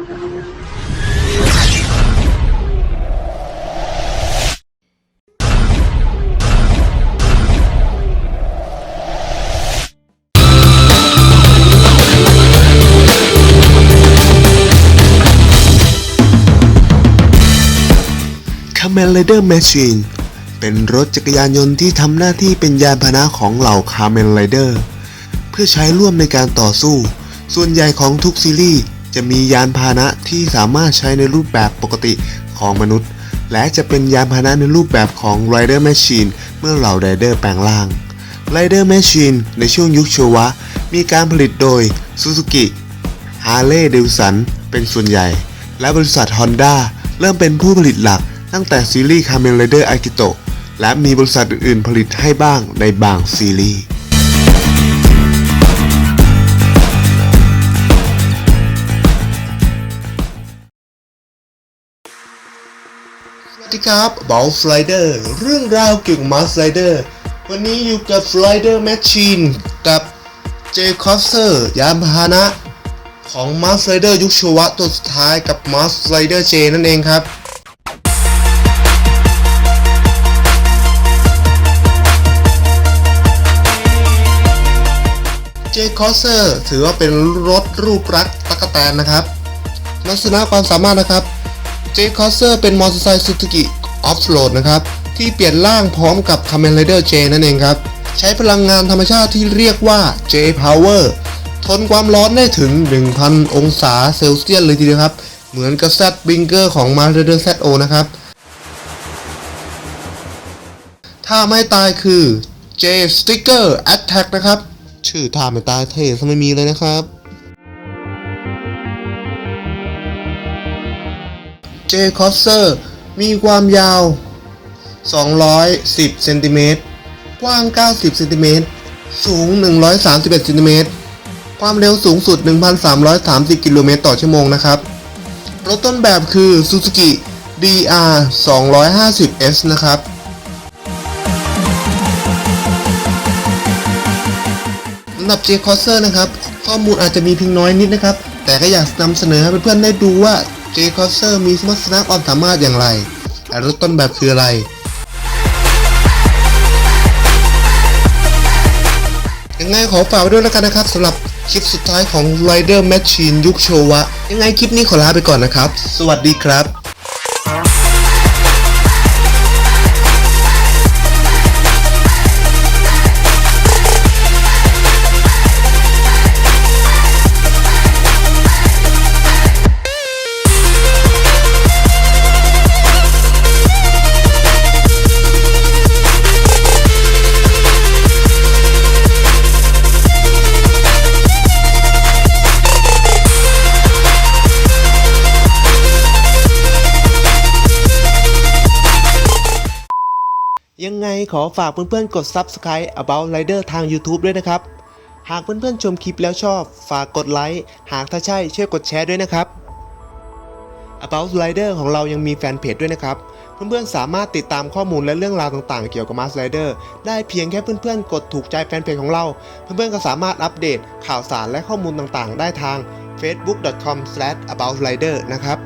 คาเมนไรเดอร์แมชชีนเป็นรถจักรยานยนต์ที่ทำหน้าที่เป็นยานพาหนะของเหล่าคาเมนไรเดอร์เพื่อใช้ร่วมในการต่อสู้ ส่วนใหญ่ของทุกซีรีส์ จะมียานพาหนะที่สามารถใช้ในรูปแบบปกติของมนุษย์ และจะเป็นยานพาหนะในรูปแบบของ Rider Machine เมื่อเหล่าไรเดอร์แปลงร่าง Rider Machine ในช่วงยุคโชวะ มีการผลิตโดย Suzuki ฮาร์เลย์เดวสันเป็นส่วนใหญ่ และบริษัท Honda เริ่มเป็นผู้ผลิตหลักตั้งแต่ซีรีส์ Kamen Rider Akito และมีบริษัทอื่นๆผลิตให้บ้างในบางซีรีส์ ดีครับบอลสไลเดอร์เรื่องราวเกี่ยวกับมาสไลเดอร์วันนี้อยู่กับสไลเดอร์แมชชีนกับเจคอสเซอร์ยานพาหนะ ของมาสไลเดอร์ยุคโชวะตัวสุดท้ายกับมาสไลเดอร์เจนั่นเองครับเจคอสเซอร์ถือว่าเป็นรถรูปรักตะกแตนนะครับ ลักษณะความสามารถนะครับ เจคอสเซอร์เป็นมอเตอร์ไซค์ซูซูกิออฟโรดนะครับ ที่เปลี่ยนร่างพร้อมกับ c a m e n Rider J นั่นเองครับ ใช้พลังงานธรรมชาติที่เรียกว่า J Power ทนความร้อนได้ถึง 1,000 องศาเซลเซียสเลยทีเดียวครับ เหมือนกับ Z Bringer ของ m a r Rider ZO นะครับ ถ้าไม่ตายคือ J Sticker Attack นะครับ ชื่อท่าไม่ตายเท่ซะไม่มีเลยนะครับ J c o s s e r มีความยาว 210 เซนติเมตร กว้าง 90 เซนติเมตร สูง 131 เซนติเมตร ความเร็วสูงสุด 1,330 กิโลเมตรต่อชั่วโมงนะครับ รถต้นแบบคือ Suzuki DR 250S นะครับสำหรับ J c o s s e r นะครับ ข้อมูลอาจจะมีเพียงน้อยนิดนะครับ แต่ก็อยากนำเสนอให้เพื่อนๆได้ดูว่า J c o s s e r มีสมรรถนะความสามารถอย่างไรและรถต้นแบบคืออะไร ยังไงขอฝากไว้ด้วยแล้วกันนะครับสำหรับคลิปสุดท้ายของ Rider Machine ยุคโชวะ ยังไงคลิปนี้ขอลาไปก่อนนะครับ สวัสดีครับ ยังไงขอฝากเพื่อนๆกด Subscribe About Rider ทาง YouTube ด้วยนะครับ หากเพื่อนๆชมคลิปแล้วชอบ ฝากกดไลค์หากถ้าใช่ช่วยกดแชร์ด้วยนะครับ About Rider ของเรายังมีแฟนเพจด้วยนะครับ เพื่อนๆสามารถติดตามข้อมูลและเรื่องราวต่างๆ เกี่ยวกับ Mars Rider ได้เพียงแค่เพื่อนๆ กดถูกใจแฟนเพจของเรา เพื่อนๆก็สามารถอัปเดตข่าวสารและข้อมูลต่างๆ ได้ทาง facebook.com/aboutrider นะครับ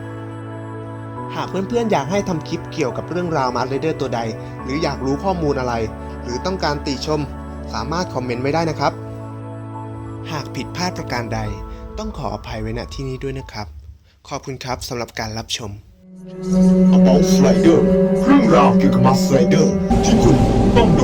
หากเพื่อนๆ อยากให้ทำคลิปเกี่ยวกับเรื่องราวมาร์เรเดอร์ตัวใด หรืออยากรู้ข้อมูลอะไร หรือต้องการติชม สามารถคอมเมนต์ไว้ได้นะครับ หากผิดพลาดประการใด ต้องขออภัยไว้ณที่นี้ด้วยนะครับ ขอบคุณครับสำหรับการรับชม About Slider เรื่องราวเกี่ยวกับมาสไลเดอร์ที่คุณต้องดู